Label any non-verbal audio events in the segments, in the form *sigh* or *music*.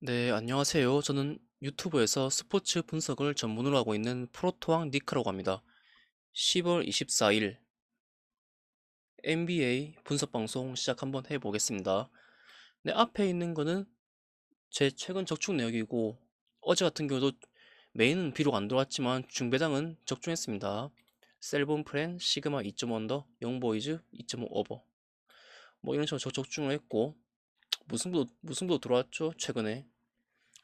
네, 안녕하세요. 저는 유튜브에서 스포츠 분석을 전문으로 하고 있는 프로토왕 니크라고 합니다. 10월 24일 NBA 분석 방송 시작 한번 해보겠습니다. 네, 앞에 있는 거는 제 최근 적중 내역이고 어제 같은 경우도 메인은 비록 안 들어왔지만 중배당은 적중했습니다. 셀본 프렌, 시그마 2.5 언더, 영보이즈 2.5 오버 뭐 이런 식으로 적- 적중을 했고 무승부 무승부 들어왔죠 최근에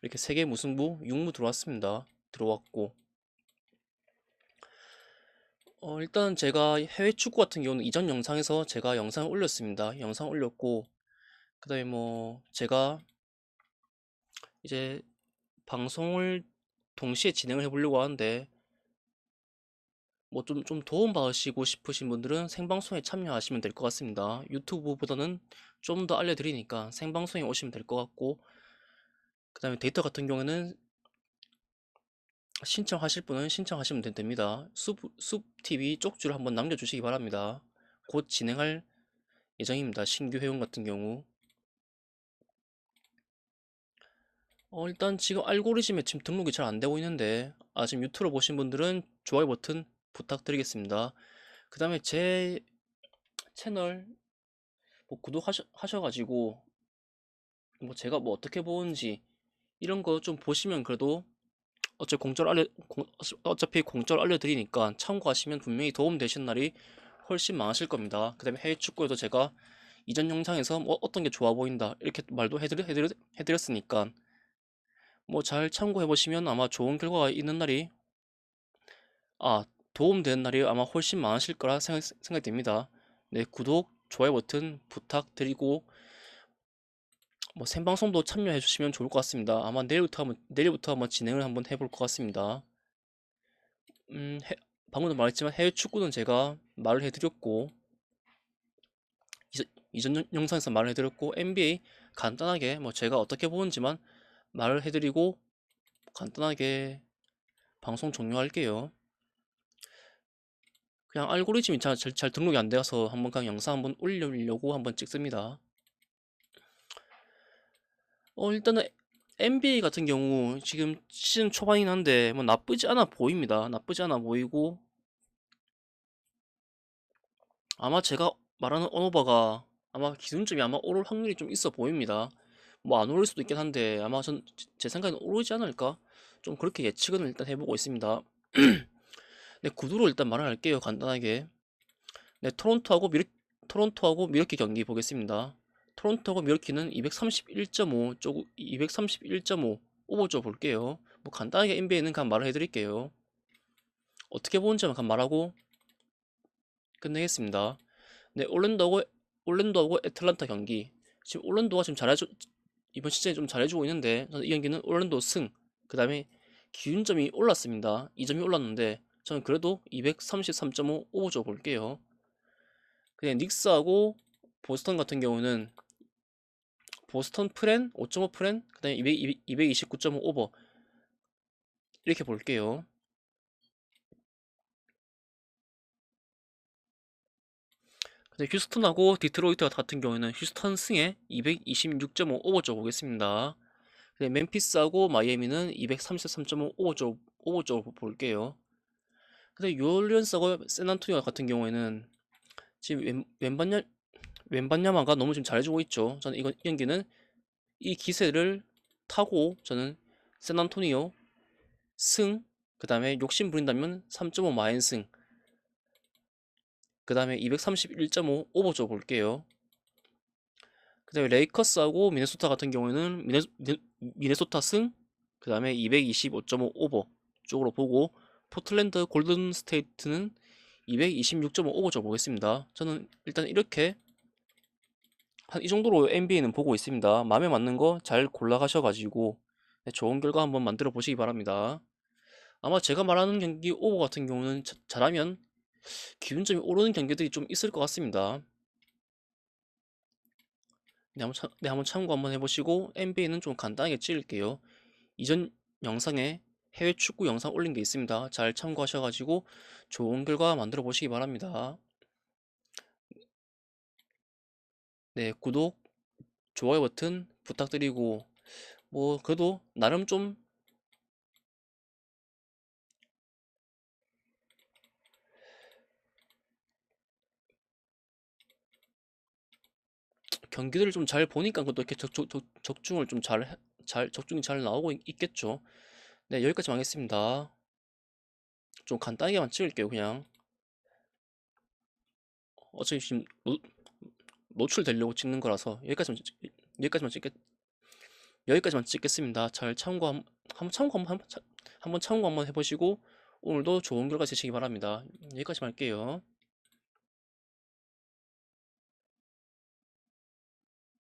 이렇게 세계 무승부 6무 들어왔습니다. 들어왔고 어, 일단 제가 해외 축구 같은 경우는 이전 영상에서 제가 영상을 올렸습니다. 영상 올렸고 그 다음에 뭐 제가 이제 방송을 동시에 진행을 해보려고 하는데 뭐좀좀 도움 받으시고 싶으신 분들은 생방송에 참여하시면 될 것 같습니다. 유튜브보다는 좀 더 알려드리니까 생방송에 오시면 될 것 같고 그 다음에 데이터 같은 경우에는 신청하실 분은 신청하시면 된- 됩니다. 숲, 숲TV 쪽지를 한번 남겨주시기 바랍니다. 곧 진행할 예정입니다. 신규 회원 같은 경우. 어, 일단 지금 알고리즘에 지금 등록이 잘 안 되고 있는데, 아, 지금 유튜브 보신 분들은 좋아요 버튼 부탁드리겠습니다. 그 다음에 제 채널 뭐 구독하셔가지고, 뭐 제가 뭐 어떻게 보는지 이런 거 좀 보시면 그래도 어차피 공짜로 알려 공, 어차피 공짜로 알려드리니까 참고하시면 분명히 도움 되신 날이 훨씬 많으실 겁니다. 그다음에 해외 축구에도 제가 이전 영상에서 뭐 어떤 게 좋아 보인다 이렇게 말도 해드리, 해드리, 해드렸으니까 뭐 잘 참고해 보시면 아마 좋은 결과가 있는 날이 아 도움 되는 날이 아마 훨씬 많으실 거라 생각, 생각이 듭니다. 네 구독 좋아요 버튼 부탁드리고 뭐 생방송도 참여해 주시면 좋을 것 같습니다. 아마 내일부터 한번 내일부터 한번 진행을 한번 해볼 것 같습니다. 음, 해- 방금도 말했지만 해외 축구는 제가 말을 해드렸고 이전, 영상에서 말을 해드렸고 NBA 간단하게 뭐 제가 어떻게 보는지만 말을 해드리고 간단하게 방송 종료할게요. 그냥 알고리즘이 잘, 잘, 잘 등록이 안 되어서 한번 그냥 영상 한번 올리려고 한번 찍습니다. 어, 일단은 NBA 같은 경우 지금 시즌 초반이긴 한데 뭐 나쁘지 않아 보입니다. 나쁘지 않아 보이고 아마 제가 말하는 언어바가 아마 기준점이 아마 오를 확률이 좀 있어 보입니다. 뭐 안 오를 수도 있긴 한데 아마 전 제 생각에는 오르지 않을까? 좀 그렇게 예측은 일단 해보고 있습니다. *clears throat* 네, 구두로 일단 말을 할게요. 간단하게. 네, 토론토하고 미르 토론토하고 미러키 경기 보겠습니다. 토론토하고 미러키는 231.5 쪽 231.5 오버 쪽 볼게요. 뭐 간단하게 NBA는 그냥 말을 해드릴게요. 어떻게 보는지만 그냥 말하고 끝내겠습니다. 네, 올랜도하고 올랜도하고 애틀란타 경기. 지금 올랜도가 지금 잘해주 이번 시즌에 좀 잘해주고 있는데 이 경기는 올랜도 승. 그다음에 기준점이 올랐습니다. 2점이 올랐는데 저는 그래도 233.5 오버줘 볼게요. 그냥 닉스하고 보스턴 같은 경우는 보스턴 프렌 5.5 프렌 그다음에 200, 229.5 오버 이렇게 볼게요. 근데 휴스턴하고 디트로이트 같은 경우에는 휴스턴 승에 226.5 오버쪽 보겠습니다. 근데 멤피스하고 마이애미는 233.5 오버쪽 오버쪽 볼게요. 근데 뉴올리언스하고 샌안토니오 같은 경우에는 지금 왼반야마가 너무 지금 잘해주고 있죠. 저는 이건 이 경기는 이 기세를 타고 저는 샌안토니오 승, 그 다음에 욕심 부린다면 3.5 마인 승, 그 다음에 231.5 오버줘 볼게요. 그 다음에 레이커스하고 미네소타 같은 경우에는 미네, 미네, 소타 승, 그 다음에 225.5 오버 쪽으로 보고 포틀랜드 골든 스테이트는 226.5 오버줘 보겠습니다. 저는 일단 이렇게 한 이 정도로 NBA는 보고 있습니다. 마음에 맞는 거 잘 골라가셔가지고 네, 좋은 결과 한번 만들어 보시기 바랍니다. 아마 제가 말하는 경기 오버 같은 경우는 자- 잘하면 기준점이 오르는 경기들이 좀 있을 것 같습니다. 네, 한번, 참, 네, 한번 참고 한번 해보시고 NBA는 좀 간단하게 찍을게요. 이전 영상에 해외 축구 영상 올린 게 있습니다. 잘 참고하셔가지고 좋은 결과 만들어 보시기 바랍니다. 네, 구독, 좋아요 버튼 부탁드리고 뭐 그래도 나름 좀 경기들을 좀 잘 보니까 그것도 이렇게 적, 적, 적, 적중을 좀 잘, 잘, 적중이 잘 나오고 있, 있겠죠. 네, 여기까지 하겠습니다. 좀 간단하게만 찍을게요, 그냥. 어차피 지금 노, 노출되려고 찍는 거라서 여기까지만, 찍- 여기까지만 찍겠, 여기까지만 찍겠습니다. 잘 참고 한, 한번 참고 한번, 한번 참고 한번 해보시고 오늘도 좋은 결과 되시기 바랍니다. 여기까지만 할게요.